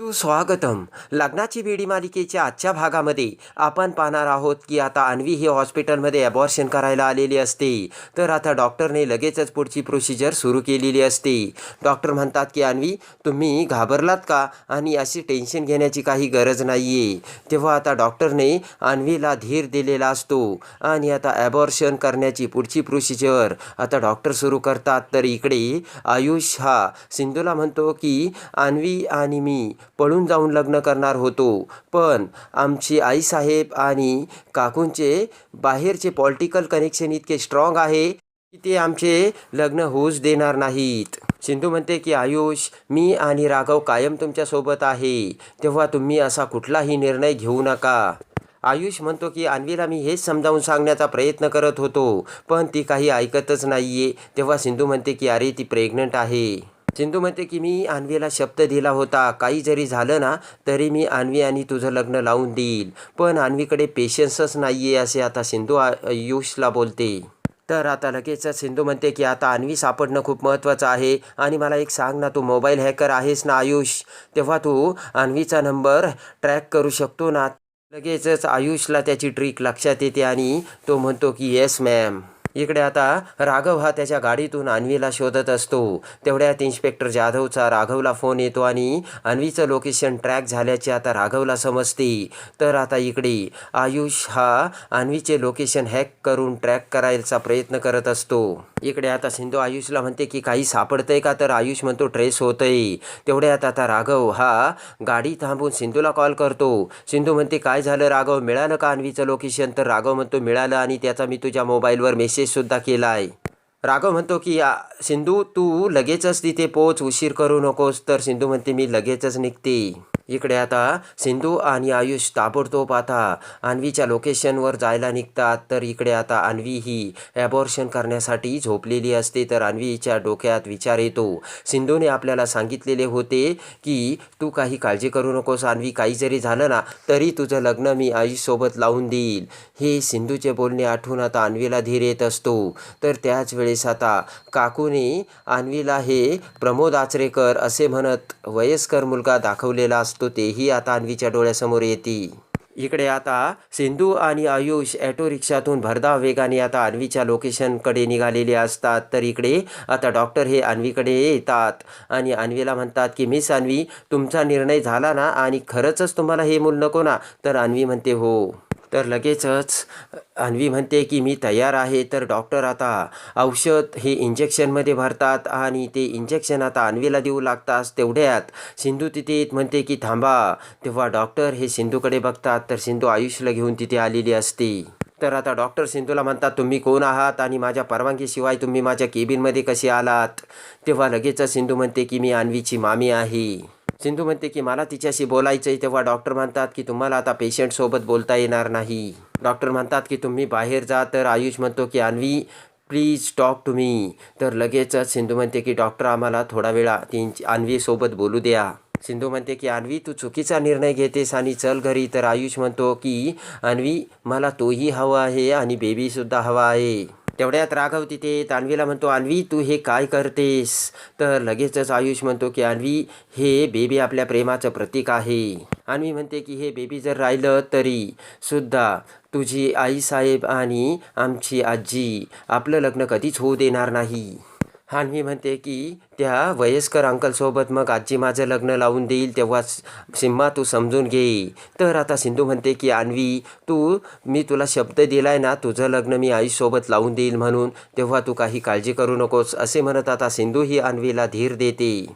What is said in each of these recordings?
सुस्वागतम लग्नाची बेडी मालिकेच्या आजच्या भागामध्ये आपण पाहणार आहोत की आता अन्वी ही हॉस्पिटलमध्ये ॲबॉर्शन करायला आलेली असते. तर आता डॉक्टरने लगेचच पुढची प्रोसिजर सुरू केलेली असते. डॉक्टर म्हणतात की अन्वी तुम्ही घाबरलात का? आणि अशी टेन्शन घेण्याची काही गरज नाही आहे तेव्हा आता डॉक्टरने अन्वीला धीर दिलेला असतो. आणि आता ॲबॉर्शन करण्याची पुढची प्रोसिजर आता डॉक्टर सुरू करतात. तर इकडे आयुष हा सिंधूला म्हणतो की अन्वी आणि मी पळून जाऊन लग्न करणार होतो. पण आमची आईसाहेब आणि काकूंचे बाहेरचे पॉलिटिकल कनेक्शन इतके स्ट्रॉंग आहे की ते आमचे लग्न होऊच देणार नाहीत. सिंधू म्हणते की आयुष मी आणि राघव कायम तुमच्यासोबत आहे. तेव्हा तुम्ही असा कुठलाही निर्णय घेऊ नका. आयुष म्हणतो की अन्वीला मी हेच समजावून सांगण्याचा प्रयत्न करत होतो पण ती काही ऐकतच नाही आहे तेव्हा सिंधू म्हणते की अरे ती प्रेग्नंट आहे. सिंधू म्हणते की मी अन्वीला शब्द दिला होता. काही जरी झालं ना तरी मी अन्वी आणि तुझं लग्न लावून देईल. पण अन्वीकडे पेशन्सच नाही आहे असे आता सिंधू आ- आयुषला बोलते. तर आता लगेचच सिंधू म्हणते की आता अन्वी सापडणं खूप महत्त्वाचं आहे. आणि मला एक सांग ना तू मोबाईल हॅकर आहेस ना आयुष? तेव्हा तू अन्वीचा नंबर ट्रॅक करू शकतो ना? लगेचच आयुषला त्याची ट्रिक लक्षात येते आणि तो म्हणतो की येस मॅम इकडे आता राघव हा त्याच्या गाडीतून अन्वीला शोधत असतो. तेवढ्यात इन्स्पेक्टर जाधवचा राघवला फोन येतो आणि अन्वीचं लोकेशन ट्रॅक झाल्याचे आता राघवला समजते. तर आता इकडे आयुष हा अन्वीचे लोकेशन हॅक करून ट्रॅक करायचा प्रयत्न करत असतो. इकडे आता सिंधू आयुषला म्हणते की काही सापडतंय का? तर आयुष म्हणतो ट्रेस होतंय. तेवढ्यात आता राघव हा गाडी थांबून सिंधूला कॉल करतो. सिंधू म्हणते काय झालं राघव? मिळालं का अन्वीचं लोकेशन? तर राघव म्हणतो मिळालं आणि त्याचा मी तुझ्या मोबाईलवर मेसेज निषेधसुद्धा केला आहे राघव म्हणतो की या सिंधू तू लगेचच तिथे पोच उशीर करू नकोस. तर सिंधू म्हणते मी लगेचच निघते. इकडे आता सिंधू आणि आयुष ताबडतोब आता अन्वीच्या लोकेशनवर जायला निघतात. तर इकडे आता अन्वी ही ॲबॉर्शन करण्यासाठी झोपलेली असते. तर अन्वीच्या डोक्यात विचार येतो. सिंधूने आपल्याला सांगितलेले होते की तू काही काळजी करू नकोस अन्वी. काही जरी झालं ना तरी तुझं लग्न मी आयुषसोबत लावून देईल. हे सिंधूचे बोलणे आठवून आता अन्वीला धीर येत असतो. तर त्याच वेळेस आता काकूने अन्वीला हे प्रमोद आचरेकर असे म्हणत वयस्कर मुलगा दाखवलेला असतो. तो तेही आता अन्वीच्या डोळ्यासमोर येते. इकडे आता सिंधू आणि आयुष ॲटो रिक्षातून भरधाव वेगाने आता अन्वीच्या लोकेशनकडे निघालेले असतात. तर इकडे आता डॉक्टर हे अन्वीकडे येतात आणि अन्वीला म्हणतात की मिस अन्वी तुमचा निर्णय झाला ना आणि खरंचच तुम्हाला हे मूल नको ना? तर अन्वी म्हणते हो. तर लगेचच अन्वी म्हणते की मी तयार आहे तर डॉक्टर आता औषध हे इंजेक्शनमध्ये भरतात आणि ते इंजेक्शन आता अन्वीला देऊ लागतात तेवढ्यात. सिंधू तिथे म्हणते की थांबा तेव्हा डॉक्टर हे सिंधूकडे बघतात तर सिंधू आयुष्यला घेऊन तिथे आलेली असते. तर आता डॉक्टर सिंधूला म्हणतात तुम्ही कोण आहात आणि माझ्या परवानगीशिवाय तुम्ही माझ्या केबिनमध्ये कसे आलात? तेव्हा लगेचच सिंधू म्हणते की मी अन्वीची मामी आहे. सिंधू म्हणते की मला तिच्याशी बोलायचं आहे तेव्हा डॉक्टर म्हणतात की तुम्हाला आता पेशंटसोबत बोलता येणार नाही. डॉक्टर म्हणतात की तुम्ही बाहेर जा. तर आयुष म्हणतो की Anvi please talk to me तर लगेचच सिंधू म्हणते की डॉक्टर आम्हाला थोडा वेळा ती अन्वीसोबत बोलू द्या. सिंधू म्हणते की अन्वी तू चुकीचा निर्णय घेतेस आणि चल घरी. तर आयुष म्हणतो की अन्वी मला तोही हवा आहे आणि बेबीसुद्धा हवा आहे. तेवढ्यात राघव तिथे तान्वीला म्हणतो अन्वी तू हे काय करतेस? तर लगेचच आयुष म्हणतो की अन्वी हे बेबी आपल्या प्रेमाचं प्रतीक आहे. अन्वी म्हणते की हे बेबी जर राहिलं तरी सुद्धा तुझी आईसाहेब आणि आमची आजी आपलं लग्न कधीच होऊ देणार नाही. अन्वी म्हणते की त्या वयस्कर अंकलसोबत मग आजी माझं लग्न लावून देईल तेव्हा सिम्मा तू समजून घे. तर आता सिंधू म्हणते की आणवी तू मी तुला शब्द दिलाय ना तुझं लग्न मी आईसोबत लावून देईल म्हणून तेव्हा तू काही काळजी करू नकोस असे म्हणत आता सिंधू ही आणवीला धीर देते.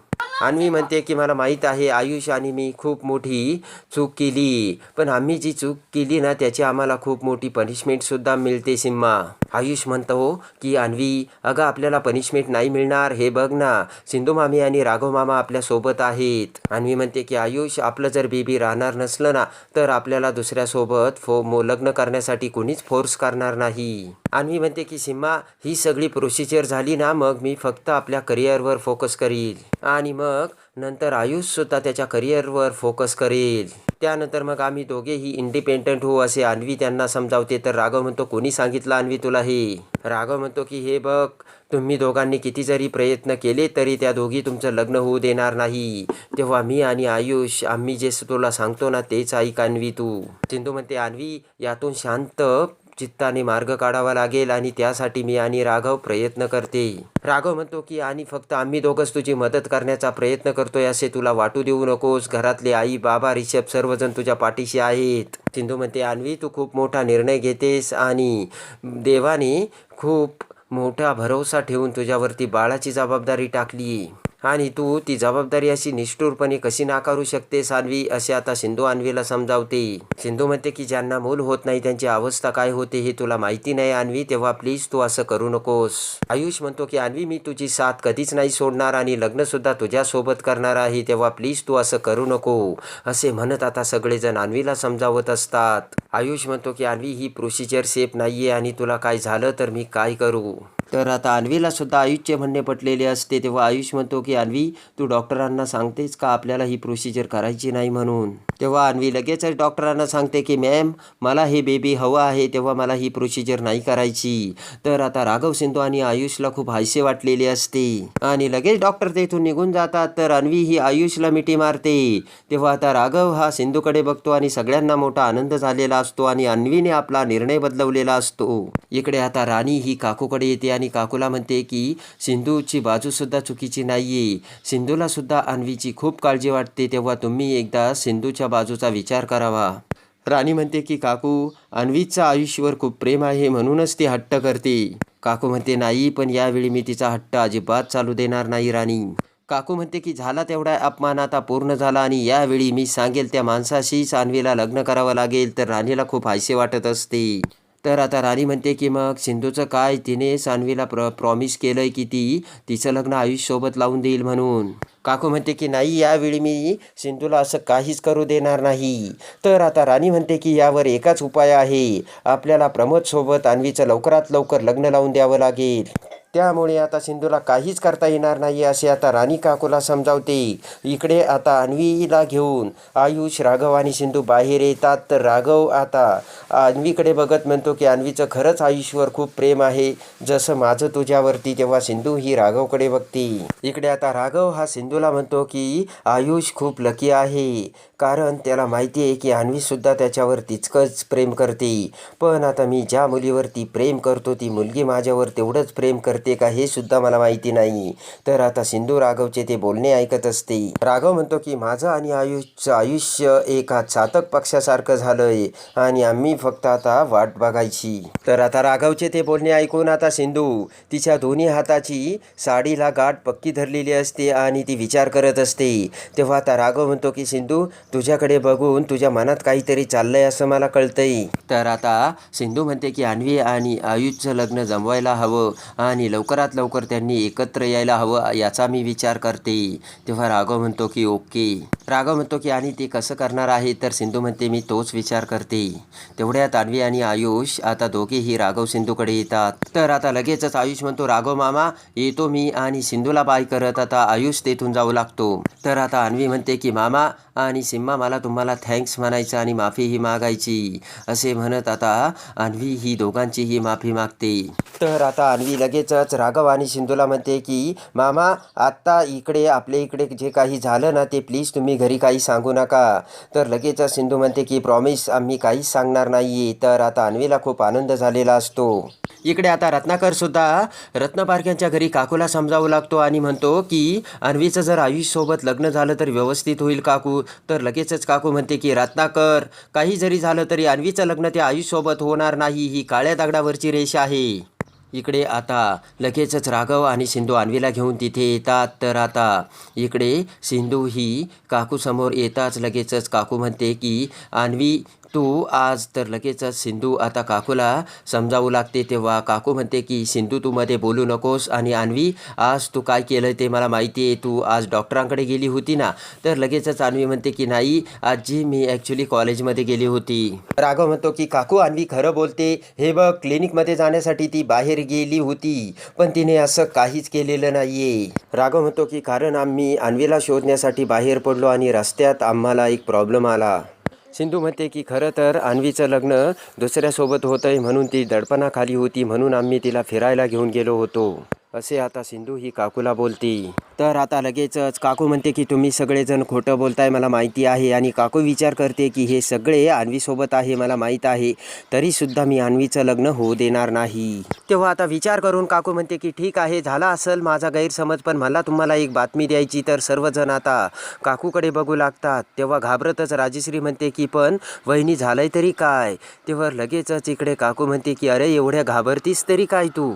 आणवी म्हणते की मला माहीत आहे आयुष आणि मी खूप मोठी चूक केली पण आम्ही जी चूक केली ना त्याची आम्हाला खूप मोठी पनिशमेंटसुद्धा मिळते सिम्मा. आयुष म्हणतो की अन्वी अगं आपल्याला पनिशमेंट नाही मिळणार. हे बघ ना सिंधू मामी आणि राघव मामा आपल्यासोबत आहेत. अन्वी म्हणते की आयुष आपलं जर बेबी राहणार नसलं ना तर आपल्याला दुसऱ्यासोबत फो मो लग्न करण्यासाठी कोणीच फोर्स करणार नाही. अन्वी म्हणते की सिम्मा ही सगळी प्रोसिजर झाली ना मग मी फक्त आपल्या करिअरवर फोकस करील. आणि मग नंतर आयुषसुद्धा त्याच्या करिअरवर फोकस करेल. त्यानंतर मग आम्ही दोघेही इंडिपेंडंट हो असे अन्वी त्यांना समजावते. तर राघव म्हणतो कोणी सांगितलं अन्वी तुला हे राघव म्हणतो की हे बघ तुम्ही दोघांनी किती जरी प्रयत्न केले तरी त्या दोघी तुमचं लग्न होऊ देणार नाही. तेव्हा मी आणि आयुष आम्ही जे तुला सांगतो ना तेच ऐक अन्वी तू. सिंधू म्हणते अन्वी यातून शांत चित्ताने मार्ग काढावा लागेल आणि त्यासाठी मी आणि राघव प्रयत्न करते. राघव म्हणतो की आणि फक्त आम्ही दोघंच तुझी मदत करण्याचा प्रयत्न करतोय असे तुला वाटू देऊ नकोस. घरातले आई बाबा रिषभ सर्वजण तुझ्या पाठीशी आहेत. सिंधू म्हणते अन्वी तू खूप मोठा निर्णय घेतेस आणि देवाने खूप मोठा भरोसा ठेवून तुझ्यावरती बाळाची जबाबदारी टाकली. आणि तू ती जबाबदारी अशी निष्ठुरपणे कशी नाकारू शकतेस अन्वी असे आता सिंधू अन्वीला समजावते. सिंधू म्हणते की ज्यांना मूल होत नाही त्यांची अवस्था काय होते हे तुला माहिती नाही अन्वी तेव्हा प्लीज तू असं करू नकोस. आयुष म्हणतो की अन्वी मी तुझी साथ कधीच नाही सोडणार आणि लग्न सुद्धा तुझ्यासोबत करणार आहे तेव्हा प्लीज तू असं करू नको असे म्हणत आता सगळेजण अन्वीला समजावत असतात. आयुष म्हणतो की अन्वी ही प्रोसिजर सेफ नाहीये आणि तुला काय झालं तर मी काय करू? तर आता अन्वीला सुद्धा आयुषचे म्हणणे पटलेले असते. तेव्हा आयुष म्हणतो की अन्वी तू डॉक्टरांना सांगतेस का आपल्याला ही प्रोसिजर करायची नाही म्हणून? तेव्हा अन्वी लगेचच डॉक्टरांना सांगते की मॅम मला हे बेबी हवं आहे तेव्हा मला ही प्रोसिजर नाही करायची. तर आता राघव सिंधू आणि आयुषला खूप हायसे वाटलेले असते. आणि लगेच डॉक्टर तेथून निघून जातात तर अन्वी ही आयुषला मिठी मारते. तेव्हा आता राघव हा सिंधूकडे बघतो आणि सगळ्यांना मोठा आनंद झालेला असतो आणि अन्वीने आपला निर्णय बदलवलेला असतो. इकडे आता राणी ही काकूकडे येते आणि काकूला म्हणते की सिंधूची बाजूसुद्धा चुकीची नाहीये. सिंधूला सुद्धा अन्वीची खूप काळजी वाटते तेव्हा तुम्ही एकदा सिंधूच्या बाजूचा विचार करावा. राणी म्हणते की काकू अन्वीचं आयुष्यवर खूप प्रेम आहे म्हणूनच ती हट्ट करते. काकू म्हणते नाही पण यावेळी मी तिचा हट्ट अजिबात चालू देणार नाही राणी. काकू म्हणते की झाला तेवढा अपमान आता पूर्ण झाला आणि यावेळी मी सांगेल त्या माणसाशीच अन्वीला लग्न करावं लागेल तर राणीला खूप हायसे वाटत असते. तर आता राणी म्हणते की मग सिंधूचं काय? तिने सानवीला प्र प्रॉमिस केलं आहे की ती तिचं लग्न आयुषसोबत लावून देईल म्हणून. काकू म्हणते की नाही यावेळी मी सिंधूला असं काहीच करू देणार नाही. तर आता राणी म्हणते की यावर एकाच उपाय आहे. आपल्याला प्रमोदसोबत अन्वीचं लवकरात लवकर लग्न लावून द्यावं लागेल. त्यामुळे आता सिंधूला काहीच करता येणार नाही असे आता राणी काकूला समजावते. इकडे आता अन्वीला घेऊन आयुष राघव आणि सिंधू बाहेर येतात. तर राघव आता अन्वीकडे बघत म्हणतो की अन्वीचं खरंच आयुषवर खूप प्रेम आहे. जसं माझं तुझ्यावरती तेव्हा सिंधू ही राघवकडे बघते. इकडे आता राघव हा सिंधूला म्हणतो की आयुष खूप लकी आहे. कारण त्याला माहिती आहे की अन्वीसुद्धा त्याच्यावर तिचकंच प्रेम करते. पण आता मी ज्या मुलीवरती प्रेम करतो ती मुलगी माझ्यावर तेवढंच प्रेम करते. का हे सुद्धा मला माहिती नाही. तर आता सिंधू राघवचे ते बोलणे ऐकत असते. राघव म्हणतो की माझं आणि आयुषचं आयुष्य एका चातक पक्षासारखं झालंय आणि आम्ही फक्त आता वाट बघायची. तर आता राघवचे ते बोलणे ऐकून आता सिंधू तिच्या दोन्ही हाताची साडीला गाठ पक्की धरलेली असते आणि ती विचार करत असते. तेव्हा आता राघव म्हणतो की सिंधू तुझ्याकडे बघून तुझ्या मनात काहीतरी चाललंय असं मला कळतंय. तर आता सिंधू म्हणते की अन्वी आणि आयुषचं लग्न जमवायला हवं आणि लवकरात लवकर त्यांनी एकत्र यायला हवं याचा मी विचार करते. तेव्हा राघव म्हणतो की ओके. राघव म्हणतो की आणि ते कसं करणार आहे? तर सिंधू म्हणते मी तोच विचार करते. तेवढ्यात अन्वी आणि आयुष आता दोघेही राघव सिंधूकडे येतात. तर आता लगेचच आयुष म्हणतो राघव मामा येतो मी आणि सिंधूला बाय करत आता आयुष तेथून जाऊ लागतो. तर आता अन्वी म्हणते की मामा आणि सिम्मा मला तुम्हाला थँक्स म्हणायचं आणि माफीही मागायची. असे म्हणत आता अन्वी ही दोघांचीही माफी मागते. तर आता अन्वी लगेचच राघव आणि सिंधूला म्हणते की मामा आत्ता इकडे आपल्या इकडे जे काही झालं ना ते प्लीज तुम्ही घरी काही सांगू नका. तर लगेचच सिंधू म्हणते की प्रॉमिस आम्ही काहीच सांगणार नाही तर आता अन्वीला खूप आनंद झालेला असतो. इकडे आता रत्नाकरसुद्धा रत्नपारख्यांच्या घरी काकूला समजावू लागतो आणि म्हणतो की अन्वीचं जर आयुषसोबत लग्न झालं तर व्यवस्थित होईल काकू. तर लगेचच काकू म्हणते की रत्नाकर काही जरी झालं तरी अन्वीचं लग्न ते आयुषसोबत होणार नाही. ही काळ्या दगडावरची रेष आहे. इकडे आता लगेचच राघव आणि सिंधू आणवीला घेऊन तिथे येतात. तर आता इकडे सिंधू ही काकूसमोर येताच लगेचच काकू म्हणते की आणवी तू आज तर लगेचच सिंधू आता काकूला समजावू लागते तेव्हा काकू म्हणते की सिंधू तू मध्ये बोलू नकोस. आणि अन्वी आज तू काय केलं ते मला माहिती आहे तू आज डॉक्टरांकडे गेली होती ना? तर लगेचच अन्वी म्हणते की नाही आजी मी ॲक्च्युली कॉलेजमध्ये गेली होती. राघव म्हणतो की काकू अन्वी खरं बोलते हे बघ क्लिनिकमध्ये जाण्यासाठी ती बाहेर गेली होती पण तिने असं काहीच केलेलं नाहीये. राघव म्हणतो की कारण आम्ही अन्वीला शोधण्यासाठी बाहेर पडलो आणि रस्त्यात आम्हाला एक प्रॉब्लेम आला. सिंधू म्हणते की खरं तर अन्वीचं लग्न दुसऱ्यासोबत होतं आहे म्हणून ती दडपणाखाली होती म्हणून आम्ही तिला फिरायला घेऊन गेलो होतो. असे आता सिंधू ही काकूला बोलते. तर आता लगेचच काकू म्हणते की तुम्ही सगळेजण खोटं बोलताय मला माहिती आहे. आणि काकू विचार करते की हे सगळे अन्वीसोबत आहे मला माहीत आहे. तरीसुद्धा मी अन्वीचं लग्न होऊ देणार नाही. तेव्हा आता विचार करून काकू म्हणते की ठीक आहे झाला असेल माझा गैरसमज पण मला तुम्हाला एक बातमी द्यायची तर सर्वजण आता काकूकडे बघू लागतात. तेव्हा घाबरतच राजेश्री म्हणते की पण वहिनी झालंय तरी काय? तेव्हा लगेचच इकडे काकू म्हणते की अरे एवढ्या घाबरतीस तरी काय तू?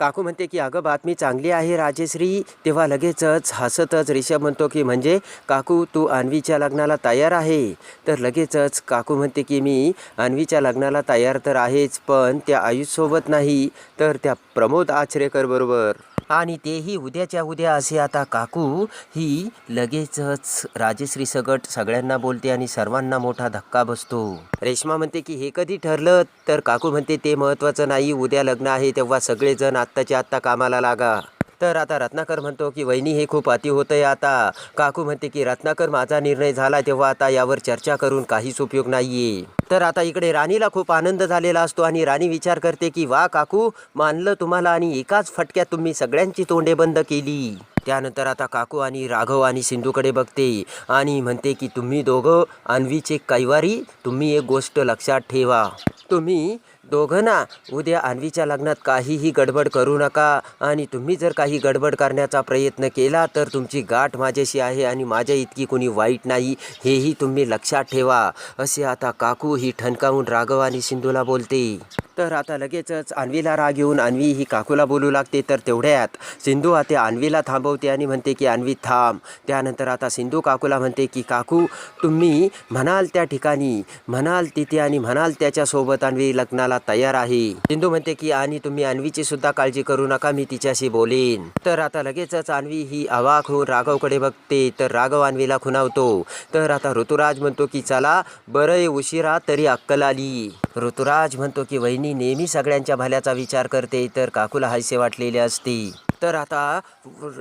काकू म्हणते की अगं बातमी चांगली आहे राजेश्री. तेव्हा लगेचच हसतच रिषभ म्हणतो की म्हणजे काकू तू अन्वीच्या लग्नाला तयार आहे? तर लगेचच काकू म्हणते की मी अन्वीच्या लग्नाला तयार तर आहेच पण त्या आयुषसोबत नाही. तर त्या प्रमोद आचरेकर बरोबर. आणि तेही उद्याच्या उद्या असे आता काकू ही लगेचच राजश्री सगट सगळ्यांना बोलते आणि सर्वांना मोठा धक्का बसतो. रेश्मा म्हणते की हे कधी ठरलं? तर काकू म्हणते ते महत्त्वाचं नाही उद्या लग्न आहे तेव्हा सगळेजण आत्ताच्या आत्ता कामाला लागा. तर आता रत्नाकर म्हणतो की वहिनी हे खूप अति होतंय आता. काकू म्हणते की रत्नाकर माझा निर्णय झाला तेव्हा आता यावर चर्चा करून काहीच उपयोग नाहीये. तर आता इकडे राणीला खूप आनंद झालेला असतो आणि राणी विचार करते की वा काकू मानलं तुम्हाला आणि एकाच फटक्यात तुम्ही सगळ्यांची तोंडे बंद केली. त्यानंतर आता काकू आणि राघव आणि सिंधूकडे बघते आणि म्हणते की तुम्ही दोघं अन्वीचे कैवारी तुम्ही एक गोष्ट लक्षात ठेवा. तुम्ही दोघं ना उद्या अन्वीच्या लग्नात काहीही गडबड करू नका आणि तुम्ही जर काही गडबड करण्याचा प्रयत्न केला तर तुमची गाठ माझ्याशी आहे आणि माझ्या इतकी कुणी वाईट नाही हेही तुम्ही लक्षात ठेवा. असे आता काकू ही ठणकावून राघव आणि सिंधूला बोलते. तर आता लगेचच अन्वीला राग येऊन अन्वी ही काकूला बोलू लागते. तर तेवढ्यात सिंधू आता अन्वीला थांबवते आणि म्हणते की अन्वी थांब. त्यानंतर आता सिंधू काकूला म्हणते की काकू तुम्ही म्हणाल त्या ठिकाणी म्हणाल तिथे आणि म्हणाल त्याच्यासोबत अन्वी लग्नाला तयार आहे. सिंधू म्हणते की आणि तुम्ही अन्वीची सुद्धा काळजी करू नका मी तिच्याशी बोलेन. तर आता लगेचच अन्वी ही अवाक होऊन राघवकडे बघते. तर राघव अन्वीला खुणावतो. तर आता ऋतुराज म्हणतो की चला बरं उशिरा तरी अक्कल आली. ऋतुराज म्हणतो की वहिनी नेहमी सगळ्यांच्या भल्याचा विचार करते तर काकूला हायसे वाटलेले असते. तर आता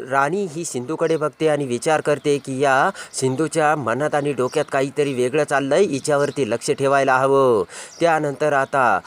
राणी ही सिंधूकडे बघते आणि विचार करते की या सिंधूच्या मनात आणि डोक्यात काहीतरी वेगळं चाललंय हिच्यावरती लक्ष ठेवायला हवं. त्यानंतर आता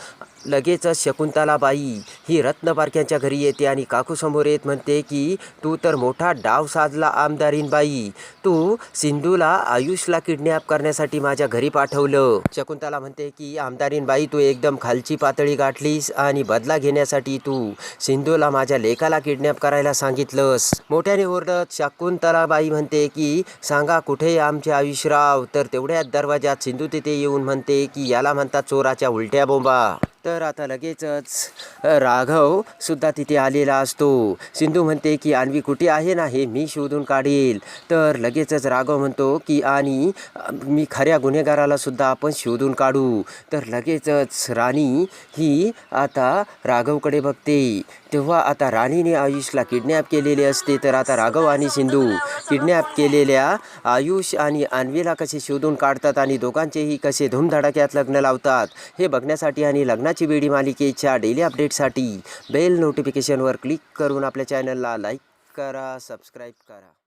लगेचच शकुंतलाबाई ही रत्नबारक्यांच्या घरी येते आणि काकूसमोर येत म्हणते की तू तर मोठा डाव साजला आमदारीन बाई. तू सिंधूला आयुषला किडनॅप करण्यासाठी माझ्या घरी पाठवलं. शकुंतला म्हणते की आमदारीन बाई तू एकदम खालची पातळी गाठलीस आणि बदला घेण्यासाठी तू सिंधूला माझ्या लेकाला किडनॅप करायला सांगितलंस. मोठ्याने ओरडत शकुंतलाबाई म्हणते की सांगा कुठे आमचे आयुषराव? तर तेवढ्याच दरवाजात सिंधू तिथे येऊन म्हणते की याला म्हणतात चोराच्या उलट्या बोंबा. तर आता लगेचच राघव सुद्धा तिथे आलेला असतो. सिंधू म्हणते की आणवी कुठे आहे ना हे मी शोधून काढेल. तर लगेचच राघव म्हणतो की आणि मी खऱ्या गुन्हेगाराला सुद्धा आपण शोधून काढू. तर लगेचच राणी ही आता राघवकडे बघते. तेव्हा आता राणीने आयुषला किडनॅप केलेले असते तर आता राघव आणि सिंधू किडनॅप केलेल्या आयुष आणि अन्वीला कसे शोधून काढतात आणि दोघांचेही कसे धूमधडाक्यात लग्न लावतात हे बघण्यासाठी आणि लग्नाची वेडी मालिकेच्या डेली अपडेटसाठी बेल नोटिफिकेशनवर क्लिक करून आपल्या चॅनलला लाईक करा सबस्क्राईब करा.